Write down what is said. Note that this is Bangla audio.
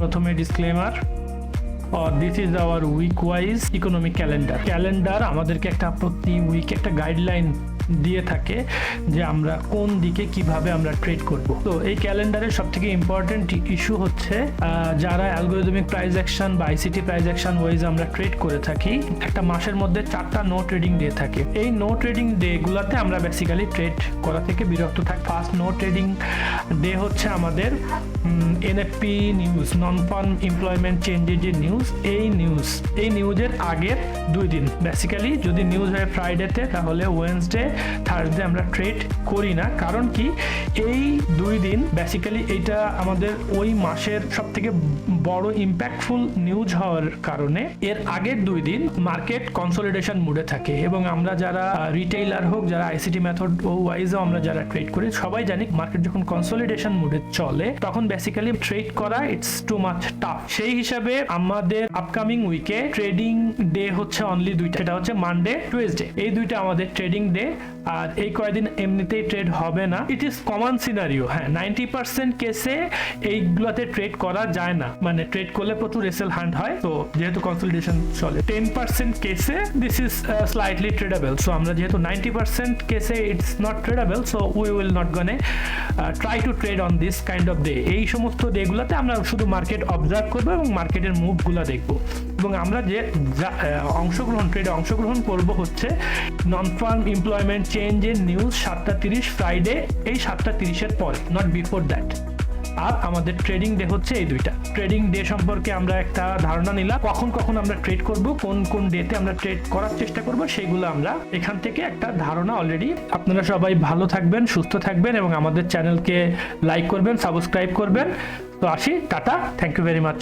প্রথমে disclaimer or this is our week wise economic calendar calendar আমাদেরকে একটা প্রতি উইক একটা গাইডলাইন দিয়ে থাকে যে আমরা কোন দিকে কীভাবে আমরা ট্রেড করব। তো এই ক্যালেন্ডারের সব থেকে ইম্পর্টেন্ট ইস্যু হচ্ছে যারা অ্যালগোরিদমিক প্রাইস অ্যাকশন বা I C T price action wise আমরা ট্রেড করে থাকি, একটা মাসের মধ্যে চারটা নো ট্রেডিং ডে থাকে। এই নো ট্রেডিং ডে গুলাতে আমরা বেসিক্যালি ট্রেড করা থেকে বিরক্ত থাকি। ফার্স্ট নো ট্রেডিং ডে হচ্ছে আমাদের N F P news non farm employment চেঞ্জের যে নিউজ এই নিউজ এই নিউজের আগের দুই দিন। বেসিক্যালি যদি নিউজ হয় ফ্রাইডেতে তাহলে ওয়েনসডে থার্সডে আমরা ট্রেড করি না। কারণ কি? এই দুই দিন বেসিক্যালি এটা আমাদের ওই মাসের সব থেকে বড় ইম্প্যাক্টফুল নিউজ হওয়ার কারণে এর আগের দুই দিন মার্কেট কনসোলিডেশন মুডে থাকে। এবং আমরা যারা রিটেইলার হোক, যারা আইসিটি মেথড ওয়াইজও আমরা যারা ট্রেড করি, সবাই জানি মার্কেট যখন কনসলিডেশন মুডে চলে, তখন বেসিক্যালি ট্রেড করা ইটস টু মাচ টাফ সেই হিসাবে আমাদের আপকামিং উইকে ট্রেডিং ডে হচ্ছে অনলি দুইটা, সেটা হচ্ছে মানডে টুয়েসডে এই দুইটা আমাদের ট্রেডিং ডে আর এই কয়েকদিন এমনিতেই ট্রেড হবে না। ইট ইজ কমন সিনারিও হ্যাঁ নাইনটি পার্সেন্ট কেসে এইগুলোতে ট্রেড করা যায় না। মানে ট্রেড করলে প্রচুর এসএল হান্ট হয়, তো যেহেতু কনসলিডেশন চলে টেন পার্সেন্ট কেসে this is slightly tradable so আমরা যেহেতু নাইনটি পার্সেন্ট কেসে it's not tradable so we will not gonna try to trade on this kind of day এই সমস্ত ডেগুলোতে আমরা শুধু মার্কেট অবজার্ভ করব এবং মার্কেটের মুভগুলো দেখব। এবং আমরা যে অংশগ্রহণ ট্রেডে অংশগ্রহণ করব হচ্ছে নন ফার্ম এমপ্লয়মেন্ট চেঞ্জ এর নিউজ সাতটা তিরিশ ফ্রাইডে এই সাতটা তিরিশের পর নট বিফোর দ্যাট আর আমাদের ট্রেডিং ডে হচ্ছে এই দুইটা। ট্রেডিং ডে সম্পর্কে আমরা একটা ধারণা নিলাম, কখন কখন আমরা ট্রেড করব, কোন কোন ডেতে আমরা ট্রেড করার চেষ্টা করব, সেগুলো আমরা এখান থেকে একটা ধারণা অলরেডি আপনারা সবাই ভালো থাকবেন, সুস্থ থাকবেন এবং আমাদের চ্যানেলকে লাইক করবেন সাবস্ক্রাইব করবেন। তো আসি, tata thank you very much